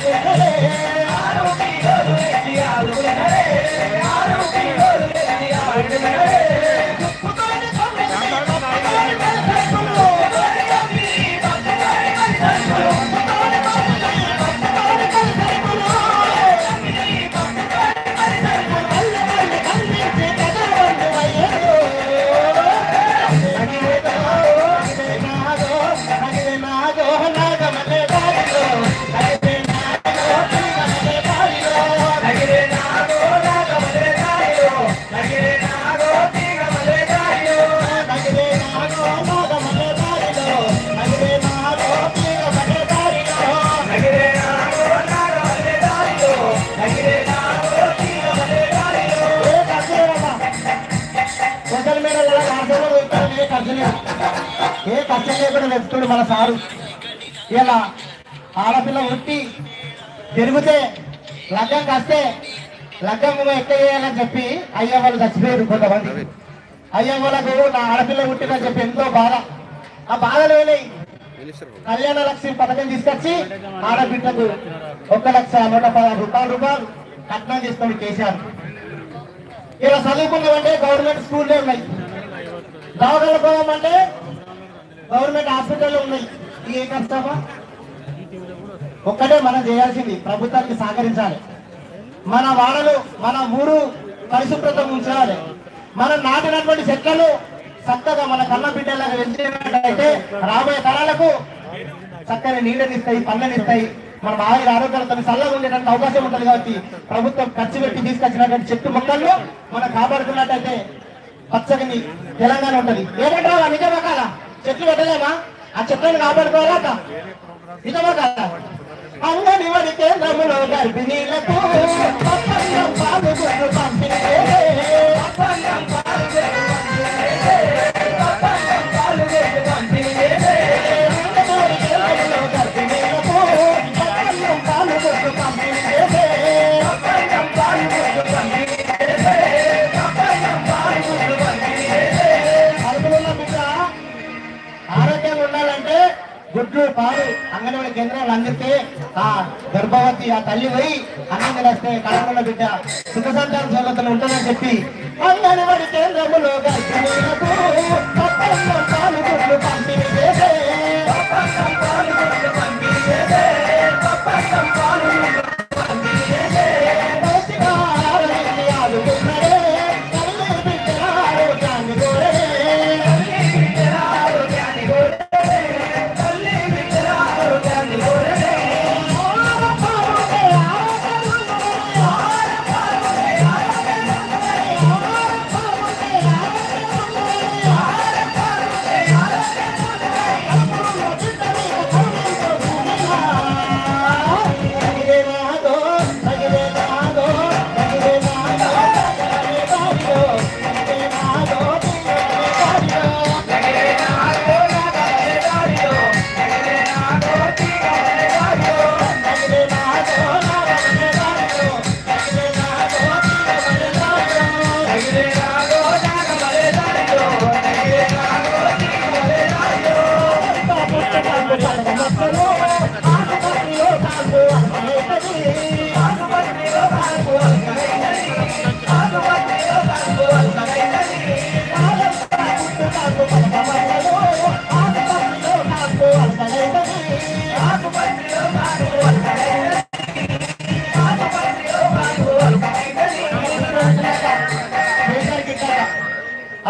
Yeah. పెంచలేదు ఏ ఖర్చు లేకుండా పెంచుతాడు మన సారు. ఇలా ఆడపిల్ల ఉట్టి తిరిగితే లగ్గం కాస్తే లగ్గం ఎక్క చేయాలని చెప్పి అయ్య వాళ్ళు చచ్చిపోయారు కొంతమంది. అయ్య వాళ్ళకు నా ఆడపిల్ల పుట్టిందని చెప్పి ఎంతో బాధ. ఆ బాధలు వేలేయి కళ్యాణ లక్ష్మి పథకం తీసుకొచ్చి ఆడబిడ్డకు ఒక లక్ష నూట పదహారు రూపాయలు రూపాయలు కట్నం తీసుకొని కేసీఆర్ ఇలా చదువుకున్నామంటే గవర్నమెంట్ స్కూల్లే ఉన్నాయి. దవాఖానకు గవర్నమెంట్ హాస్పిటల్ ఉన్నాయి ఇది ఏ కష్టమా? ఒక్కటే మనం చేయాల్సింది ప్రభుత్వానికి సహకరించాలి. మన వాడలు మన ఊరు పరిశుభ్రత ఉంచాలి. మనం నాటినటువంటి చెట్లను చక్కగా మన కన్న బిడ్డలాగా పెంచినట్లయితే రాబోయే తరాలకు చక్కని నీళ్ళనిస్తాయి పళ్ళనిస్తాయి మన ఆయుర ఆరోగ్యాలతో చల్లగా ఉండేటువంటి అవకాశం ఉంటుంది కాబట్టి ప్రభుత్వం ఖర్చు పెట్టి తీసుకొచ్చినటువంటి చెట్టు మొక్కలను మనం కాపాడుకున్నట్టయితే పచ్చని తెలంగాణ ఉంటది. ఏమంటావా? నిజమా కాదా? చెట్లు పెట్టలేమా? ఆ చెట్లను కాపాడుకోవాలా అక్క? నిజమా కాదా? అంగని వడి కేంద్రములో గర్భిణీలకు పంపిణీ గుడ్లు పాలు అంగన్వాడి కేంద్రాలు అందితే ఆ గర్భవతి ఆ తల్లి పోయి అన్నం తినేస్తే కడపల బిడ్డ సుఖ సంతాన సౌలతలు ఉంటుందని చెప్పి అంగన్వాడి కేంద్రములో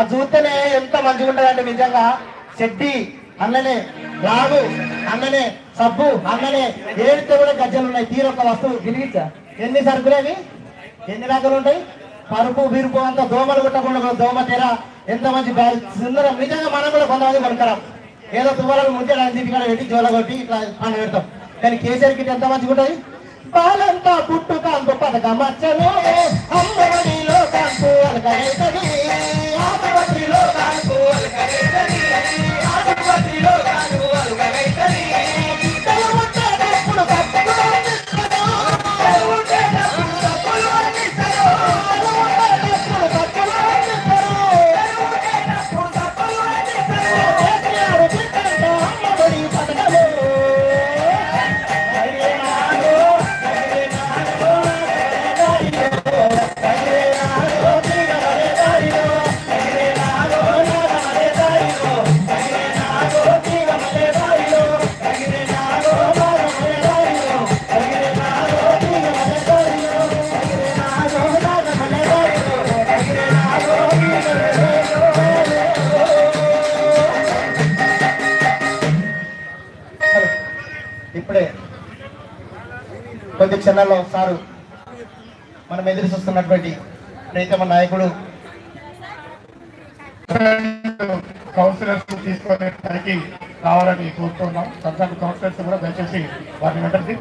అది చూస్తేనే ఎంత మంచిగా ఉంటుందండి నిజంగా చెడ్డి అన్ననే రాగు అన్ననే సబ్బు అన్ననే ఏడితే కూడా గజ్జలు ఉన్నాయి తీరొక్క వస్తువు. గిరిగించా ఎన్ని సరుకులేవి ఎన్ని రకాలు ఉంటాయి? పరుపు బిరుపు అంత దోమలు కొట్టకుండా దోమ తెర ఎంత మంచి సుందరం. నిజంగా మనం కూడా కొంతమంది కొనుక్కరాం ఏదో తువ్వాలను ముంచడానికి ఇంటికాడ పెట్టి జోల కొట్టి ఇట్లా పండు పెడతాం. కానీ కేసీఆర్ కిట్ ఎంత మంచిగా ఉంటుంది బాలంతా పుట్టు కాంపు పథకం వచ్చను అమ్మఒడిలో కాంపు అలకైతది ఆసుపత్రిలో కాంపు అలకైతది క్షణాల్లో సారు మనం ఎదురు చూస్తున్నటువంటి ప్రీతమ నాయకుడు కౌన్సిలర్స్ తీసుకునే కావాలని రావాలని కోరుతున్నాం. సంతాన కౌన్సిలర్స్ కూడా దయచేసి వారిని వెంటనే